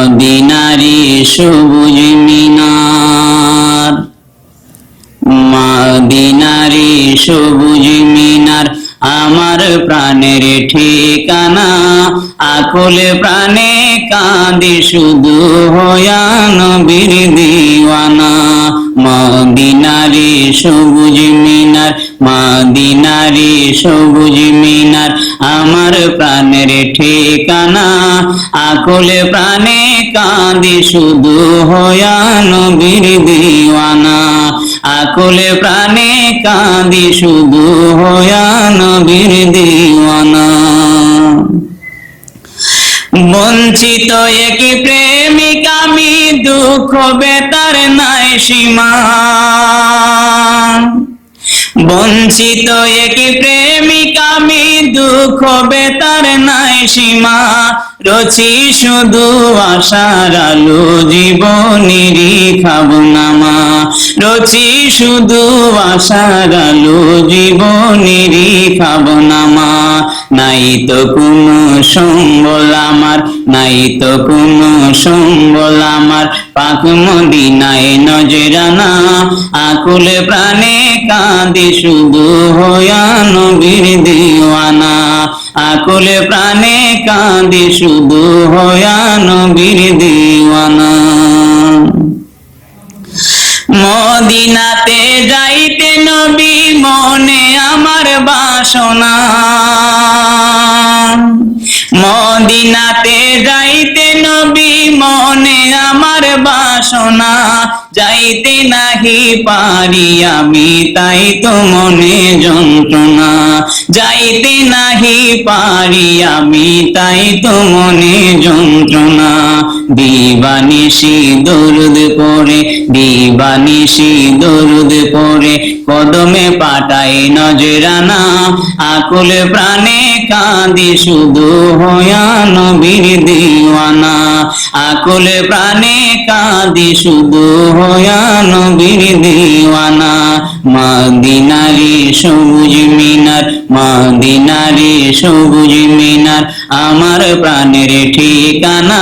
মদিনারি সবুজ মিনার। মদিনারি সবুজ মিনার আমার প্রাণের ঠিকানা আকুলে প্রাণে কাঁদি শুধু হয়া নবীর দিওয়ানা। মদিনারি সবুজ মিনার, মদিনারি সবুজ মিনার, আমার প্রাণের ঠিকানা। আকুলে প্রাণে কাঁদি শুধু হয়ান নবীর দিওয়ানা। আকুলে প্রাণে কাঁদি শুধু হয়ান নবীর দিওয়ানা। বঞ্চিত এক প্রেমিক, আমি দুঃখ বেতার নাই সীমা। বঞ্চিত এক প্রেমিক, আমি দুঃখ বেতার নাই সীমা। রচি শুধু আশার আলো জীবনেরই খাবনামা। রচি শুধু আশার আলো জীবনেরই খাবনামা। নাই তো কোনো সম্বল আমার, নাই তো কোনো সম্বল আমার। পাক মদিনায় নজরানা, আকুলে প্রাণে কাঁদি শুধু হয়া নবীর দিওয়ানা। আকুলে প্রাণে কাঁদি শুধু হয়া নবীর দিওয়ানা। মদিনাতে যাইতে নবী মনে আমার বাসনা। মদিনাতে যাইতে নবী মনে আমার বাসনা। যাইতে নাহি পারি আমি, তাই তো মনে যন্ত্রণা। যাইতে নাহি পারি আমি, তাই তো মনে যন্ত্রণা। দিবানিশি দরুদ পরে দিবানিশি দরুদ পরে কদমে পাটাই নজরানা, আকুল প্রাণে কাঁদি শুধু হয়া নবীর দিওয়ানা। আকুল প্রাণে কাঁদি শুধু হয়া নবীর দিওয়ানা। মদিনারি সবুজ মিনার, মদিনারি সবুজ মিনার, আমার প্রাণের ঠিকানা,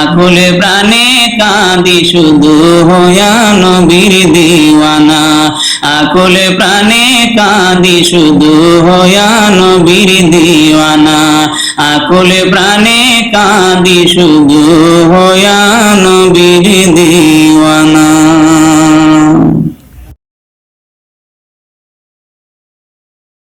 আকুল প্রাণে কাঁদি শুধু হয়া নবীর দিওয়ানা। আকুল প্রাণে কাঁদি শুধু হয়া নবীর দিওয়ানা। আকুল প্রাণে কাঁদি শুধু হয়া নবীর দিওয়ানা।